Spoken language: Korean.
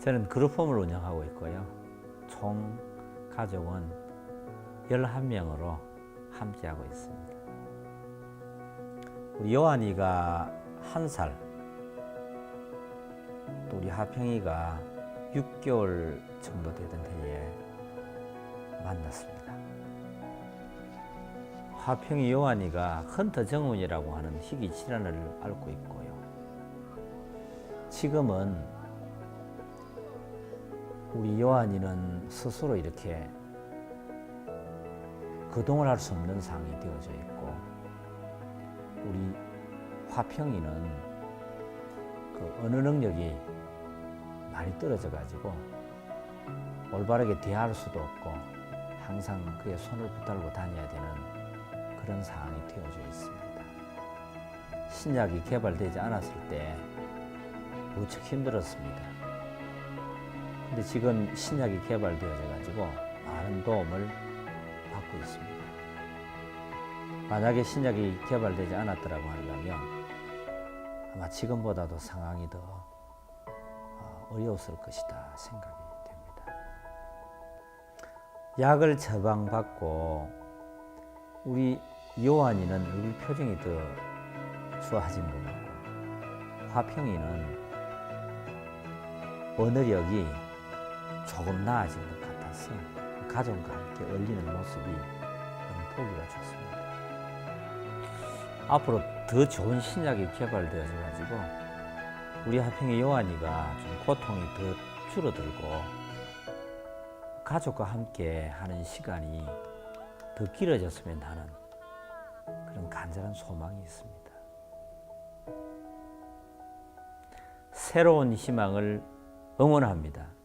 저는 그룹홈을 운영하고 있고요. 총 가족은 11명으로 함께하고 있습니다. 우리 요한이가 한 살, 또 우리 하평이가 6개월 정도 되던 해에 만났습니다. 하평이 요한이가 헌터 정운이라고 하는 희귀 질환을 앓고 있고요. 지금은 우리 요한이는 스스로 이렇게 거동을 할 수 없는 상황이 되어져 있고 우리 화평이는 그 언어 능력이 많이 떨어져 가지고 올바르게 대할 수도 없고 항상 그의 손을 붙들고 다녀야 되는 그런 상황이 되어져 있습니다. 신약이 개발되지 않았을 때 무척 힘들었습니다. 근데 지금 신약이 개발되어져 가지고 많은 도움을 받고 있습니다. 만약에 신약이 개발되지 않았더라고 한다면 아마 지금보다도 상황이 더 어, 어려웠을 것이다 생각이 됩니다. 약을 처방받고 우리 요한이는 얼굴 표정이 더 좋아진 것 같고 화평이는 언어력이 조금 나아진 것 같아서 가족과 함께 어울리는 모습이 너무 보기가 좋습니다. 앞으로 더 좋은 신약이 개발되어져 가지고 우리 하평의 요한이가 좀 고통이 더 줄어들고 가족과 함께 하는 시간이 더 길어졌으면 하는 그런 간절한 소망이 있습니다. 새로운 희망을 응원합니다.